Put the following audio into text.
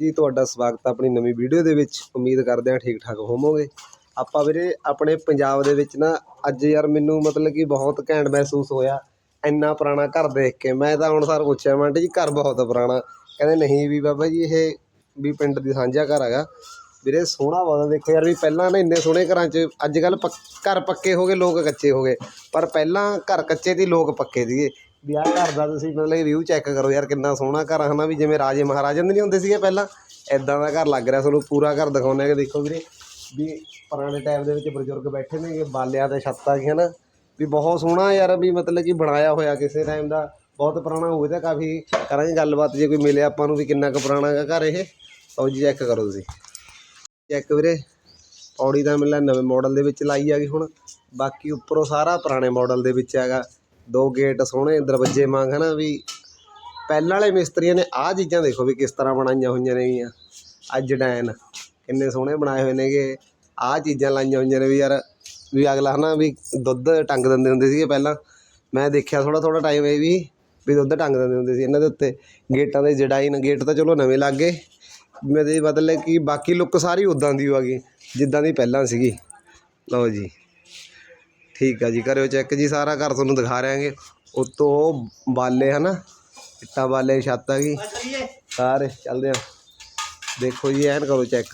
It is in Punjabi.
ਜੀ, ਤੁਹਾਡਾ ਸਵਾਗਤ ਹੈ ਆਪਣੀ ਨਵੀਂ ਵੀਡੀਓ ਦੇ ਵਿੱਚ। ਉਮੀਦ ਕਰਦੇ ਹਾਂ ਠੀਕ ਠਾਕ ਹੋਵੋਗੇ। ਆਪਾਂ ਵੀਰੇ, ਆਪਣੇ ਪੰਜਾਬ ਦੇ ਵਿੱਚ ਨਾ, ਅੱਜ ਯਾਰ ਮੈਨੂੰ ਮਤਲਬ ਕਿ ਬਹੁਤ ਘੈਂਟ ਮਹਿਸੂਸ ਹੋਇਆ। ਇੰਨਾ ਪੁਰਾਣਾ ਘਰ ਦੇਖ ਕੇ। ਮੈਂ ਤਾਂ ਹੁਣ ਸਰ ਪੁੱਛਿਆ, ਮੈਂ ਆਂਟੀ ਜੀ, ਘਰ ਬਹੁਤ ਪੁਰਾਣਾ। ਕਹਿੰਦੇ ਨਹੀਂ ਵੀ ਬਾਬਾ ਜੀ, ਇਹ ਵੀ ਪਿੰਡ ਦੀ ਸਾਂਝਾ ਘਰ ਹੈਗਾ। ਵੀਰੇ, ਸੋਹਣਾ ਬਹੁਤ ਆ। ਦੇਖੋ ਯਾਰ ਵੀ ਪਹਿਲਾਂ ਨਾ ਇੰਨੇ ਸੋਹਣੇ ਘਰਾਂ 'ਚ ਅੱਜ ਕੱਲ ਘਰ ਪੱਕੇ ਹੋ ਗਏ, ਲੋਕ ਕੱਚੇ ਹੋ ਗਏ। ਪਰ ਪਹਿਲਾਂ ਘਰ ਕੱਚੇ ਤੇ ਲੋਕ ਪੱਕੇ ਸੀਗੇ। ਵੀ ਆਹ ਘਰ ਦਾ ਤੁਸੀਂ ਮਤਲਬ ਰਿਵਿਊ ਚੈੱਕ ਕਰੋ ਯਾਰ ਕਿੰਨਾ ਸੋਹਣਾ ਘਰ ਆ, ਹਨਾ ਵੀ ਜਿਵੇਂ ਰਾਜੇ ਮਹਾਰਾਜਿਆਂ ਦੇ ਨਹੀਂ ਹੁੰਦੇ ਸੀਗੇ ਪਹਿਲਾਂ? ਐਦਾਂ ਦਾ ਘਰ ਲੱਗ ਰਿਹਾ, ਤੁਹਾਨੂੰ ਪੂਰਾ ਘਰ ਦਿਖਾਉਂਦੇ ਆ ਦੇਖੋ ਵੀਰੇ। ਵੀ ਪੁਰਾਣੇ ਟਾਈਮ ਦੇ ਵਿੱਚ ਬਜ਼ੁਰਗ ਬੈਠੇ ਨੇਗੇ ਬਾਲਿਆਂ ਤੇ ਛੱਤਾਂ ਕੀ ਹਨਾ। ਵੀ ਬਹੁਤ ਸੋਹਣਾ ਯਾਰ ਵੀ ਮਤਲਬ ਕਿ ਬਣਾਇਆ ਹੋਇਆ ਕਿਸੇ ਟਾਈਮ ਦਾ। ਬਹੁਤ ਪੁਰਾਣਾ ਹੋਵੇ ਤਾਂ ਕਾਫੀ ਕਰਾਂਗੇ ਗੱਲਬਾਤ, ਜੇ ਕੋਈ ਮਿਲੇ ਆਪਾਂ ਨੂੰ ਵੀ ਕਿੰਨਾ ਕੁ ਪੁਰਾਣਾ ਹੈਗਾ ਘਰ ਇਹ। ਆਓ ਜੀ ਚੈੱਕ ਕਰੋ ਤੁਸੀਂ। ਚੈੱਕ ਵੀਰੇ, ਪੌੜੀ ਦਾ ਮਿਲਿਆ ਨਵੇਂ ਮਾਡਲ ਦੇ ਵਿੱਚ ਲਾਈ ਆ ਗਈ ਹੁਣ। ਬਾਕੀ ਉੱਪਰੋਂ ਸਾਰਾ ਪੁਰਾਣੇ ਮਾਡਲ ਦੇ ਵਿੱਚ ਹੈਗਾ। ਦੋ ਗੇਟ ਸੋਹਣੇ ਦਰਵਾਜ਼ੇ ਵਾਂਗ, ਹਨਾ ਵੀ ਪਹਿਲਾਂ ਵਾਲੇ ਮਿਸਤਰੀਆਂ ਨੇ ਆਹ ਚੀਜ਼ਾਂ ਦੇਖੋ ਵੀ ਕਿਸ ਤਰ੍ਹਾਂ ਬਣਾਈਆਂ ਹੋਈਆਂ ਨੇਗੀਆਂ। ਅੱਜ ਡੈਨ ਕਿੰਨੇ ਸੋਹਣੇ ਬਣਾਏ ਹੋਏ ਨੇਗੇ। ਆਹ ਚੀਜ਼ਾਂ ਲਾਈਆਂ ਹੋਈਆਂ ਨੇ ਵੀ ਯਾਰ, ਵੀ ਅਗਲਾ ਹਨਾ ਵੀ ਦੁੱਧ ਟੰਗ ਦਿੰਦੇ ਹੁੰਦੇ ਸੀਗੇ ਪਹਿਲਾਂ। ਮੈਂ ਦੇਖਿਆ ਥੋੜਾ ਥੋੜਾ ਟਾਈਮ ਇਹ ਵੀ ਵੀ ਦੁੱਧ ਟੰਗ ਦਿੰਦੇ ਹੁੰਦੇ ਸੀ ਇਹਨਾਂ ਦੇ ਉੱਤੇ। ਗੇਟਾਂ ਦੇ ਜਡਾਈਨ ਗੇਟ ਤਾਂ ਚਲੋ ਨਵੇਂ ਲੱਗ ਗਏ। ਮੇਰੇ ਮਤਲਬ ਕਿ ਬਾਕੀ ਲੁੱਕ ਸਾਰੀ ਉਦਾਂ ਦੀ ਹੋ ਗਈ, ਜਿੱਦਾਂ ਦੀ ਪਹਿਲਾਂ ਸੀਗੀ। ਲਓ ਜੀ। ਠੀਕ ਆ ਜੀ ਕਰਿਓ ਚੈੱਕ ਜੀ ਸਾਰਾ ਘਰ ਤੁਹਾਨੂੰ ਦਿਖਾ ਰਿਆਂਗੇ ਉਤੋਂ ਬਾਲੇ ਹਨਾ ਇੱਟਾਂ ਬਾਲੇ ਛੱਤ ਹੈਗੀ ਸਾਰੇ ਚੱਲਦੇ ਆ। ਦੇਖੋ ਜੀ ਐਨ ਕਰੋ ਚੈੱਕ